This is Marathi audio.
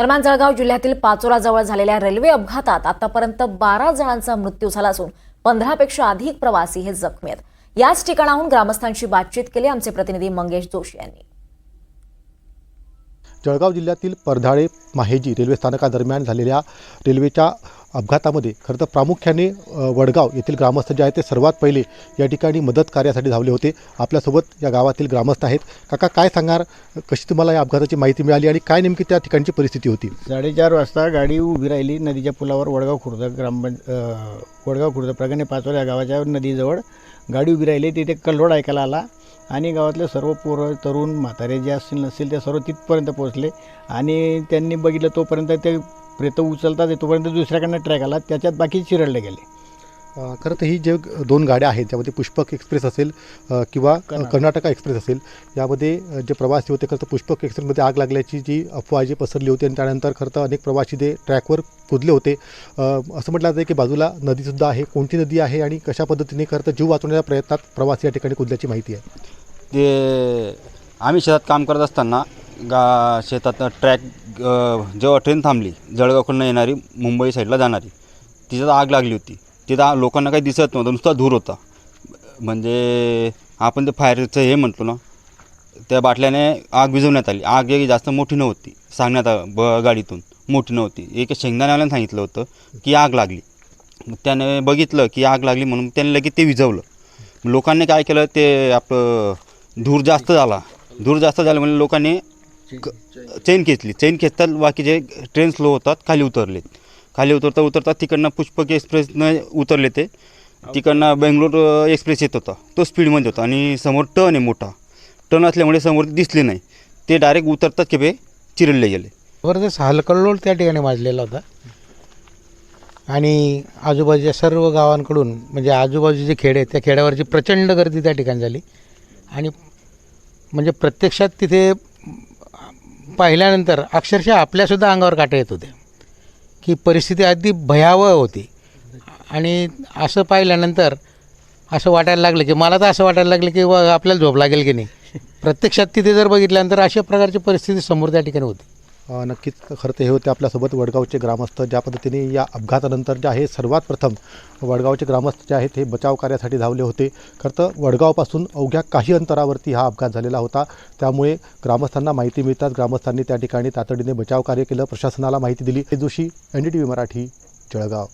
दरम्यान जळगाव जिल्ह्यातील पाचोराजवळ झालेल्या रेल्वे अपघातात आतापर्यंत बारा जणांचा मृत्यू झाला असून पंधरापेक्षा अधिक प्रवासी हे जखमी आहेत. याच ठिकाणाहून ग्रामस्थांशी बातचीत केली आमचे प्रतिनिधी मंगेश जोशी यांनी. जळगाव जिल्ह्यातील परधाळे माहेजी रेल्वे स्थानकादरम्यान झालेल्या रेल्वेच्या अपघातामध्ये खरं तर प्रामुख्याने वडगाव येथील ग्रामस्थ जे आहेत ते सर्वात पहिले या ठिकाणी मदत कार्यासाठी धावले होते. आपल्यासोबत या गावातील ग्रामस्थ आहेत. काका काय सांगणार कशी तुम्हाला या अपघाताची माहिती मिळाली आणि काय नेमकी त्या ठिकाणची परिस्थिती होती? साडेचार वाजता गाडी उभी राहिली नदीच्या पुलावर वडगाव खुर्द ग्राम वडगाव खुर्द प्रगणे पाचोर या गावाच्या नदीजवळ. गाडी उभी राहिली. तिथे कल्लोळ ऐकायला आला आणि गावातले सर्व पोरं तरुण म्हातारे जे असतील नसतील ते सर्व तिथपर्यंत पोहोचले आणि त्यांनी बघितलं तोपर्यंत ते प्रेत उचलतात तोपर्यंत दुसऱ्याकडनं ट्रॅक आला त्याच्यात बाकी चिरडले गेले. खरं तर ही जे दोन गाड्या आहेत त्यामध्ये पुष्पक एक्सप्रेस असेल किंवा कर्नाटक. एक्सप्रेस असेल यामध्ये जे प्रवासी होते खरं तर पुष्पक एक्सप्रेसमध्ये आग लागल्याची जी अफवा जी पसरली होती आणि त्यानंतर खरं तर अनेक प्रवासी ते ट्रॅकवर कुदले होते. असं म्हटलं जातं की बाजूला नदीसुद्धा आहे कोणती नदी आहे आणि कशा पद्धतीने खरं तर जीव वाचवण्याच्या प्रयत्नात प्रवासी या ठिकाणी कुदल्याची माहिती आहे? ते आम्ही शेतात काम करत असताना गा शेतात ट्रॅक जेव्हा ट्रेन थांबली जळगावकडनं येणारी मुंबई साईडला जाणारी तिथं आग लागली होती. तिथं आ- लोकांना काही दिसत नव्हतं नुसता धूर होता. म्हणजे आपण ते फायरचं हे म्हणतो ना त्या बाटल्याने आग विझवण्यात आली. आग एक जास्त मोठी नव्हती सांगण्यात आ- ब गाडीतून मोठी नव्हती. एक शेंगदाण्यावाल्याने सांगितलं होतं की आग लागली. मग त्याने बघितलं की आग लागली म्हणून त्याने लगेच ते विझवलं. लोकांनी काय केलं ते आपलं धूर जास्त झाला. धूर जास्त झाला म्हणजे लोकांनी चैन खेचली चैन खेचतात बाकीचे ट्रेन स्लो होतात खाली उतरले खाली उतरता उतरता तिकडनं पुष्पक एक्सप्रेसनं उतरले ते. तिकडनं बेंगलोर एक्सप्रेस येत होता. तो स्पीडमध्ये होता आणि समोर टर्न आहे मोठा. टर्न असल्यामुळे समोर दिसले नाही. ते डायरेक्ट उतरतात की बे चिरडले गेले. जबरदस्त हलकल्लोळ त्या ठिकाणी माजलेला होता. आणि आजूबाजूच्या सर्व गावांकडून म्हणजे आजूबाजूचे खेडे आहेत त्या खेड्यावरची प्रचंड गर्दी त्या ठिकाणी झाली. आणि म्हणजे प्रत्यक्षात तिथे पाहिल्यानंतर अक्षरशः आपल्यासुद्धा अंगावर काटे येत होते. की परिस्थिती अगदी भयावह होती. आणि असं पाहिल्यानंतर असं वाटायला लागलं की मला तर असं वाटायला लागलं की आपल्याला झोप लागेल की नाही? प्रत्यक्षात तिथे जर बघितल्यानंतर अशा प्रकारची परिस्थिती समोर त्या ठिकाणी होती. नक्कीच खरं तर हे होते आपल्यासोबत वडगावचे ग्रामस्थ ज्या पद्धतीने या अपघातानंतर जे आहे सर्वात प्रथम वडगावचे ग्रामस्थ जे आहेत हे बचाव कार्यासाठी धावले होते. खरं तर वडगावपासून अवघ्या काही अंतरावरती हा अपघात झालेला होता. त्यामुळे ग्रामस्थांना माहिती मिळतात ग्रामस्थांनी त्या ठिकाणी तातडीने बचाव कार्य केलं प्रशासनाला माहिती दिली. Joshi N D T V Marathi Jalgaon.